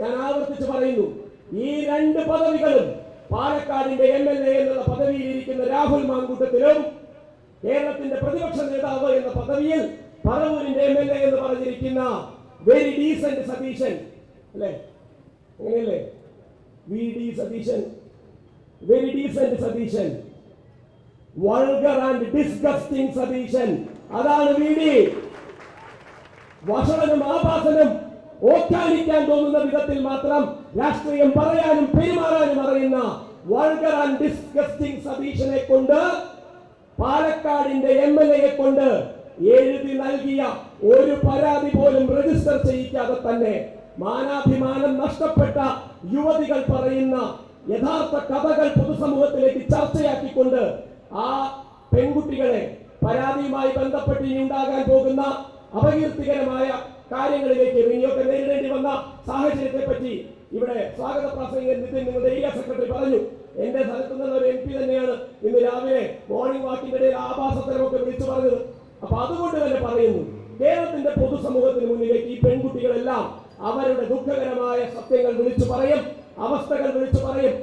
ഞാൻ ആവർത്തിച്ച് പറയുന്നു ഈ രണ്ട് പദവികളും പാലക്കാടിന്റെ എം എൽ എ എന്നുള്ള പദവിയിൽ ഇരിക്കുന്ന രാഹുൽ മാങ്കൂട്ടത്തിലും കേരളത്തിന്റെ പ്രതിപക്ഷ നേതാവ് എന്ന പദവിയിൽ പറവൂരിന്റെ എം എൽ എ എന്ന് പറഞ്ഞിരിക്കുന്ന വെരി ഡീസന്റ് സതീശൻ അല്ലേ? അങ്ങനെയല്ലേ V D Satheesan very decent Satheesan vulgar and disgusting Satheesan. അതാണ് വി ഡി. വഷളനും ആഭാസനും ഓക്കാനിക്കാൻ തോന്നുന്ന വിധത്തിൽ മാത്രം രാഷ്ട്രീയം പറയാനും പെരുമാറാനും അറിയുന്ന വൾഗർ ആൻഡ് ഡിസ്കസ്റ്റിംഗ് സതീശനെ കൊണ്ട് പാലക്കാടിന്റെ എം എൽ എയെ കൊണ്ട് എഴുതി നൽകിയ ഒരു പരാതി പോലും രജിസ്റ്റർ ചെയ്യിക്കാതെ തന്നെ മാനാഭിമാനം നഷ്ടപ്പെട്ട യുവതികൾ പറയുന്ന യഥാർത്ഥ കഥകൾ പൊതുസമൂഹത്തിലേക്ക് ചർച്ചയാക്കിക്കൊണ്ട് ആ പെൺകുട്ടികളെ പരാതിയുമായി ബന്ധപ്പെട്ട് ഇനി ഉണ്ടാകാൻ പോകുന്ന അപകീർത്തികരമായ കാര്യങ്ങളിലേക്ക് നിങ്ങൾക്ക് നേരിടേണ്ടി വന്ന സാഹചര്യത്തെ പറ്റി ഇവിടെ സ്വാഗത പ്രാസംഗികൻ നിതിൻ നിങ്ങളുടെ ഏരിയ സെക്രട്ടറി പറഞ്ഞു. എന്റെ സ്ഥലത്ത് നിന്ന് ഒരു എം പി തന്നെയാണ് ഇന്ന് രാവിലെ മോർണിംഗ് വാക്കിന്റെ ഇടയിൽ ആഭാസത്തരമൊക്കെ വിളിച്ചു പറഞ്ഞത്. അപ്പൊ അതുകൊണ്ട് തന്നെ പറയുന്നു കേരളത്തിന്റെ പൊതുസമൂഹത്തിന് മുന്നിലേക്ക് ഈ പെൺകുട്ടികളെല്ലാം അവരുടെ ദുഃഖകരമായ സത്യങ്ങൾ വിളിച്ചു പറയും അവസ്ഥകൾ വിളിച്ചു പറയും.